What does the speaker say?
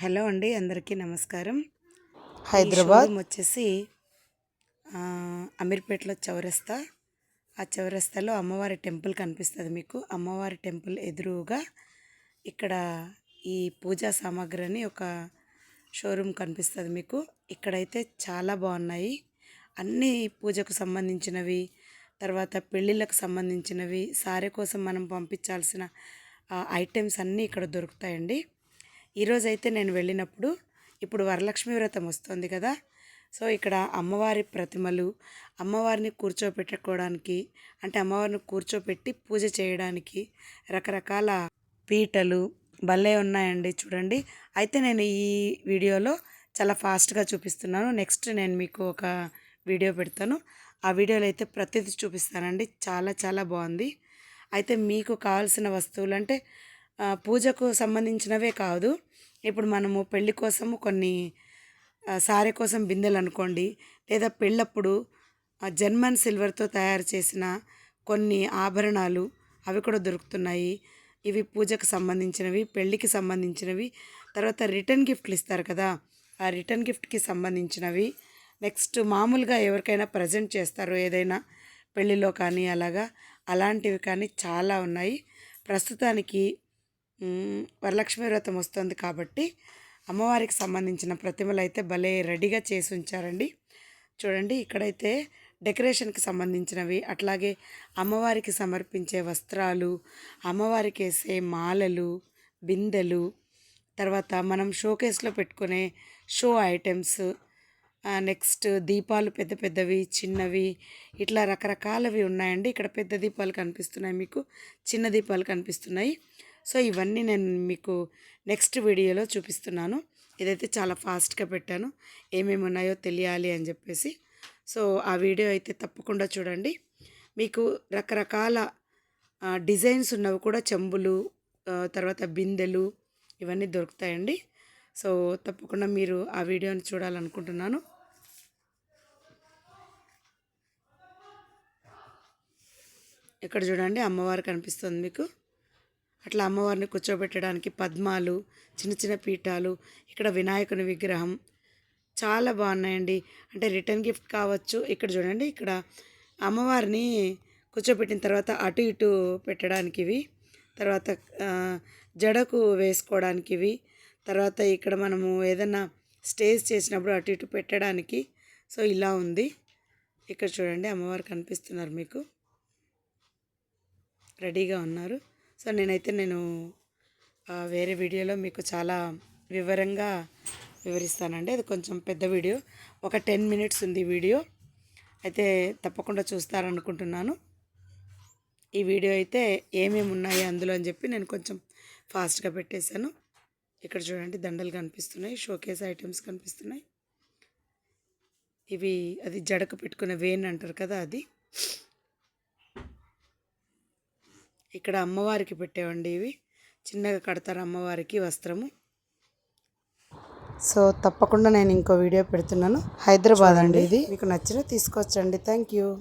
Hello అండి అందరికీ నమస్కారం. హైదరాబాద్. వచ్చేసి అమీర్పేటలో చౌరస్తా. ఆ చౌరస్తాలో అమ్మవారి టెంపుల్ కనిపిస్తుంది మీకు. అమ్మవారి టెంపుల్ ఎదురుగా ఇక్కడ ఈ పూజా సామాగ్రి అని ఒక షోరూమ్ కనిపిస్తుంది మీకు. ఇక్కడైతే చాలా బాగున్నాయి. అన్ని పూజకు సంబంధించినవి తర్వాత పెళ్ళిళ్ళకు సంబంధించినవి సారీ కోసం మనం పంపించాల్సిన ఐటమ్స్ అన్నీ ఇక్కడ దొరుకుతాయండి. ఈరోజైతే నేను వెళ్ళినప్పుడు ఇప్పుడు వరలక్ష్మి వ్రతం వస్తుంది కదా. సో ఇక్కడ అమ్మవారి ప్రతిమలు అమ్మవారిని కూర్చోపెట్టుకోవడానికి అంటే అమ్మవారిని కూర్చోపెట్టి పూజ చేయడానికి రకరకాల పీటలు భలే ఉన్నాయండి చూడండి. అయితే నేను ఈ వీడియోలో చాలా ఫాస్ట్గా చూపిస్తున్నాను. నెక్స్ట్ నేను మీకు ఒక వీడియో పెడతాను. ఆ వీడియోలో అయితే ప్రతిదీ చూపిస్తానండి. చాలా చాలా బాగుంది. అయితే మీకు కావాల్సిన వస్తువులు అంటే పూజకు సంబంధించినవే కాదు. ఇప్పుడు మనము పెళ్ళి కోసము కొన్ని సారీ కోసం బిందెలు అనుకోండి లేదా పెళ్ళప్పుడు జర్మన్ సిల్వర్తో తయారు చేసిన కొన్ని ఆభరణాలు అవి కూడా దొరుకుతున్నాయి. ఇవి పూజకు సంబంధించినవి పెళ్ళికి సంబంధించినవి. తర్వాత రిటర్న్ గిఫ్ట్లు ఇస్తారు కదా ఆ రిటర్న్ గిఫ్ట్కి సంబంధించినవి. నెక్స్ట్ మామూలుగా ఎవరికైనా ప్రజెంట్ చేస్తారు ఏదైనా పెళ్ళిలో కానీ అలాగా అలాంటివి కానీ చాలా ఉన్నాయి. ప్రస్తుతానికి వరలక్ష్మి వ్రతం వస్తుంది కాబట్టి అమ్మవారికి సంబంధించిన ప్రతిమలు అయితే భలే రెడీగా చేసి ఉంచారండి. చూడండి ఇక్కడైతే డెకరేషన్కి సంబంధించినవి అట్లాగే అమ్మవారికి సమర్పించే వస్త్రాలు అమ్మవారికి వేసే మాలలు బిందెలు తర్వాత మనం షోకేస్లో పెట్టుకునే షో ఐటమ్స్ నెక్స్ట్ దీపాలు పెద్ద పెద్దవి చిన్నవి ఇట్లా రకరకాలవి ఉన్నాయండి. ఇక్కడ పెద్ద దీపాలు కనిపిస్తున్నాయి మీకు చిన్న దీపాలు కనిపిస్తున్నాయి. సో ఇవన్నీ నేను మీకు నెక్స్ట్ వీడియోలో చూపిస్తున్నాను. ఇదైతే చాలా ఫాస్ట్గా పెట్టాను. ఏమేమి ఉన్నాయో తెలియాలి అని చెప్పేసి. సో ఆ వీడియో అయితే తప్పకుండా చూడండి. మీకు రకరకాల డిజైన్స్ ఉన్నవి కూడా చెంబులు తర్వాత బిందెలు ఇవన్నీ దొరుకుతాయండి. సో తప్పకుండా మీరు ఆ వీడియోని చూడాలనుకుంటున్నాను. ఇక్కడ చూడండి అమ్మవారు కనిపిస్తుంది మీకు. అట్లా అమ్మవారిని కూర్చోబెట్టడానికి పద్మాలు చిన్న చిన్న పీఠాలు ఇక్కడ వినాయకుని విగ్రహం చాలా బాగున్నాయండి. అంటే రిటర్న్ గిఫ్ట్ కావచ్చు ఇక్కడ చూడండి ఇక్కడ అమ్మవారిని కూర్చోబెట్టిన తర్వాత అటు ఇటు పెట్టడానికి ఇవి తర్వాత జడకు వేసుకోవడానికి ఇవి తర్వాత ఇక్కడ మనము ఏదైనా స్టేజ్ చేసినప్పుడు అటు ఇటు పెట్టడానికి. సో ఇలా ఉంది. ఇక్కడ చూడండి అమ్మవారు కనిపిస్తున్నారు మీకు. రెడీగా ఉన్నారు. సో నేనైతే నేను వేరే వీడియోలో మీకు చాలా వివరంగా వివరిస్తానండి. అది కొంచెం పెద్ద వీడియో. ఒక టెన్ మినిట్స్ ఉంది వీడియో. అయితే తప్పకుండా చూస్తారనుకుంటున్నాను. ఈ వీడియో అయితే ఏమేమి ఉన్నాయి అందులో అని చెప్పి నేను కొంచెం ఫాస్ట్గా పెట్టేశాను. ఇక్కడ చూడండి దండలు కనిపిస్తున్నాయి షోకేస్ ఐటమ్స్ కనిపిస్తున్నాయి. ఇవి అది జడకు పెట్టుకునే వేన్ అంటారు కదా అది. ఇక్కడ అమ్మవారికి పెట్టేవండి ఇవి. చిన్నగా కడతారు అమ్మవారికి వస్త్రము. సో తప్పకుండా నేను ఇంకో వీడియో పెడుతున్నాను. హైదరాబాద్ అండి ఇది. మీకు నచ్చిన తీసుకోవచ్చండి థ్యాంక్ యూ.